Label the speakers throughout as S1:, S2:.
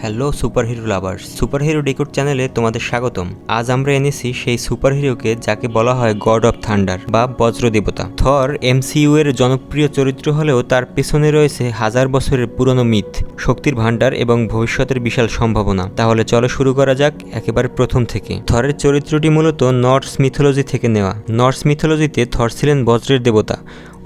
S1: Hello superhero lovers superhero decode চ্যানেলে তোমাদের স্বাগতম। আজ আমরা এনেছি সেই সুপারহিরোকে যাকে বলা হয় গড অফ থান্ডার বা বজ্র দেবতা থর এমসিইউ এর জনপ্রিয় চরিত্র হলেও তার পেছনে রয়েছে হাজার বছরের পুরনো মিথ, শক্তির ভাণ্ডার এবং ভবিষ্যতের বিশাল সম্ভাবনা। তাহলে চলো শুরু করা যাক একেবারে প্রথম থেকে। থরের চরিত্রটি মূলত নর্স মিথোলজি থেকে নেওয়া। নর্স মিথোলজিতে থর ছিলেন বজ্রের দেবতা।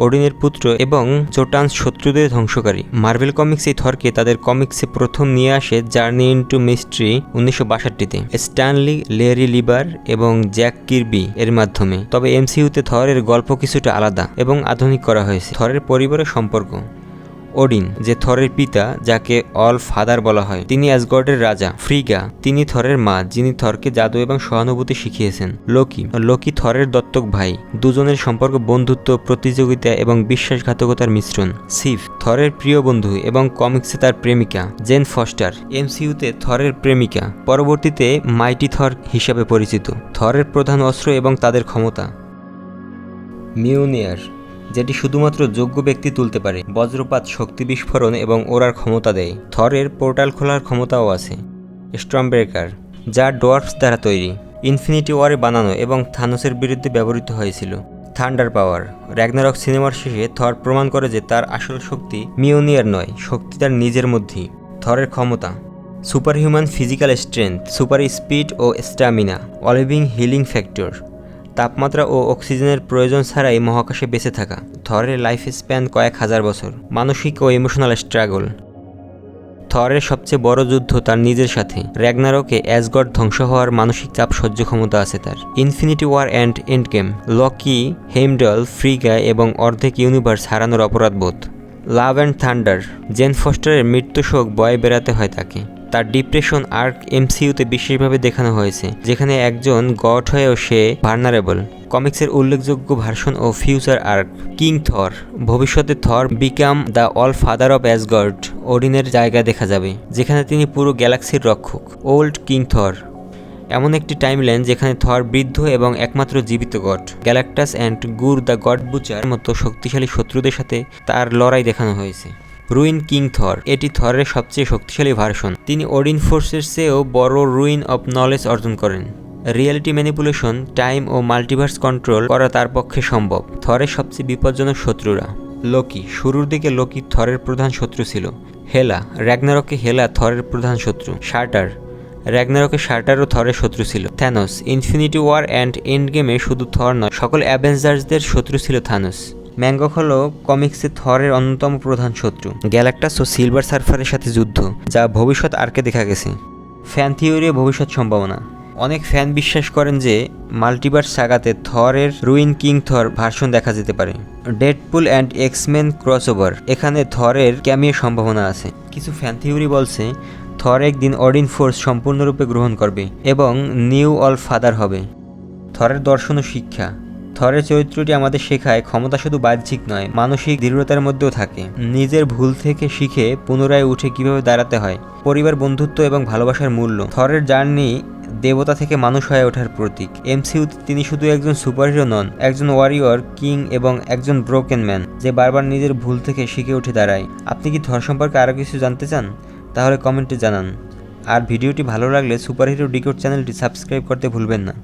S1: ওডিনের পুত্র এবং চোটান শত্রুদের ধ্বংসকারী। মার্ভেল কমিক্স এই থরকে তাদের কমিক্সে প্রথম নিয়ে আসে জার্নি ইন্টু মিস্ট্রি উনিশশো বাষট্টিতে। স্ট্যানলি, লেরি লিবার এবং জ্যাক কিরবি এর মাধ্যমে। তবে এমসিউতে থরের গল্প কিছুটা আলাদা এবং আধুনিক করা হয়েছে। থরের পরিবারের সম্পর্ক। ওডিন, যে থরের পিতা, যাকে অল ফাদার বলা হয়। তিনি অ্যাসগর্ডের রাজা, ফ্রিগা। তিনি থরের মা, যিনি থরকে জাদু এবং সহানুভূতি শিখিয়েছেন। লোকি। লোকি থরের দত্তক ভাই। দুজনের সম্পর্ক বন্ধুত্ব, প্রতিযোগিতা এবং বিশ্বাসঘাতকতার মিশ্রণ। সিফ, থরের প্রিয় বন্ধু এবং কমিক্সে তার প্রেমিকা, জেন ফস্টার। এমসিইউতে থরের প্রেমিকা। পরবর্তীতে মাইটি থর হিসাবে পরিচিত। থরের প্রধান অস্ত্র এবং তাদের ক্ষমতা। মিউনিয়ার। যেটি শুধুমাত্র যোগ্য ব্যক্তি তুলতে পারে। বজ্রপাত, শক্তি বিস্ফোরণ এবং ওড়ার ক্ষমতা দেয়। থরের পোর্টাল খোলার ক্ষমতাও আছে। স্ট্রম ব্রেকার যা ডোয়ার্ফস দ্বারা তৈরি। ইনফিনিটি ওয়ারে বানানো এবং থানোসের বিরুদ্ধে ব্যবহৃত হয়েছিল। থান্ডার পাওয়ার, র্যাগনারক সিনেমার শেষে থর প্রমাণ করে যে তার আসল শক্তি মিওনিয়ার নয়, শক্তি তার নিজের মধ্যেই। থরের ক্ষমতা superhuman physical strength, super speed ও স্ট্যামিনা, অলিভিং হিলিং ফ্যাক্টর। তাপমাত্রা ও অক্সিজেনের প্রয়োজন ছাড়াই মহাকাশে বেঁচে থাকা। থরের লাইফ স্প্যান কয়েক হাজার বছর। মানসিক ও ইমোশনাল স্ট্রাগল। থরের সবচেয়ে বড় যুদ্ধ তার নিজের সাথে। র্যাগনারকে অ্যাসগড ধ্বংস হওয়ার মানসিক চাপ সহ্য ক্ষমতা আছে তার। Infinity War and Endgame Loki, Heimdall, Frigga এবং অর্ধেক ইউনিভার্স হারানোর অপরাধবোধ। Love and Thunder. জেন ফস্টারের মৃত্যু শোক বয়ে বেড়াতে হয় তাকে। তার ডিপ্রেশন আর্ক এমসিইউতে বিশেষভাবে দেখানো হয়েছে, যেখানে একজন গড হয়েও সে ভার্নারেবল। কমিক্সের উল্লেখযোগ্য ভার্সন ও ফিউচার আর্ক, কিং থর। ভবিষ্যতে Thor become the Allfather of Asgard ওডিনের জায়গা দেখা যাবে, যেখানে তিনি পুরো গ্যালাক্সির রক্ষক, ওল্ড কিং থর। এমন একটি টাইমলাইন যেখানে থর বৃদ্ধ এবং একমাত্র জীবিত god, Galactus and Gorr the God Butcher মতো শক্তিশালী শত্রুদের সাথে তার লড়াই দেখানো হয়েছে। Ruin King Thor. এটি থরের সবচেয়ে শক্তিশালী ভার্সন। তিনি ওডিন ফোর্সের চেয়েও বড় রুইন অফ নলেজ অর্জন করেন। রিয়েলিটি ম্যানিপুলেশন, টাইম ও মাল্টিভার্স কন্ট্রোল করা তার পক্ষে সম্ভব। থরের সবচেয়ে বিপজ্জনক শত্রুরা লোকি। শুরুর দিকে লোকি থরের প্রধান শত্রু ছিল। হেলা, র্যাগনারকে হেলা থরের প্রধান শত্রু। শার্টার, র্যাগনারকে শার্টারও থরের শত্রু ছিল। Thanos, infinity war and and গেমে শুধু থর নয়, সকল অ্যাভেঞ্জার্সদের শত্রু ছিল থানোস ম্যাঙ্গক হল কমিক্সে থরের অন্যতম প্রধান শত্রু। গ্যালাক্টাস ও সিলভার সার্ফারের সাথে যুদ্ধ, যা ভবিষ্যৎ আর্কে দেখা গেছে। ফ্যান থিওরি ভবিষ্যৎ সম্ভাবনা। অনেক ফ্যান বিশ্বাস করেন যে, মাল্টিভার্স সাগাতে থরের রুইন কিং থর ভার্সন দেখা যেতে পারে। ডেডপুল অ্যান্ড এক্সমেন ক্রসওভার, এখানে থরের ক্যামিও সম্ভাবনা আছে। কিছু ফ্যান থিওরি বলছে, থর একদিন অডিন ফোর্স সম্পূর্ণরূপে গ্রহণ করবে এবং নিউ অল ফাদার হবে। থরের দর্শন ও শিক্ষা। থরের চরিত্রটি আমাদের শেখায়, ক্ষমতা শুধু বাহ্যিক নয়, মানসিক দৃঢ়তার মধ্যেও থাকে। নিজের ভুল থেকে শিখে পুনরায় উঠে কীভাবে দাঁড়াতে হয়, পরিবার, বন্ধুত্ব এবং ভালোবাসার মূল্য। থরের জার্নি দেবতা থেকে মানুষ হয়ে ওঠার প্রতীক। এমসিউ তিনি শুধু একজন সুপারহিরো নন, একজন ওয়ারিয়র, কিং এবং একজন ব্রোকেন ম্যান, যে বারবার নিজের ভুল থেকে শিখে উঠে দাঁড়ায়। আপনি কি থর সম্পর্কে আরও কিছু জানতে চান? তাহলে কমেন্টে জানান। আর ভিডিওটি ভালো লাগলে সুপারহিরো ডিকোড চ্যানেলটি সাবস্ক্রাইব করতে ভুলবেন না।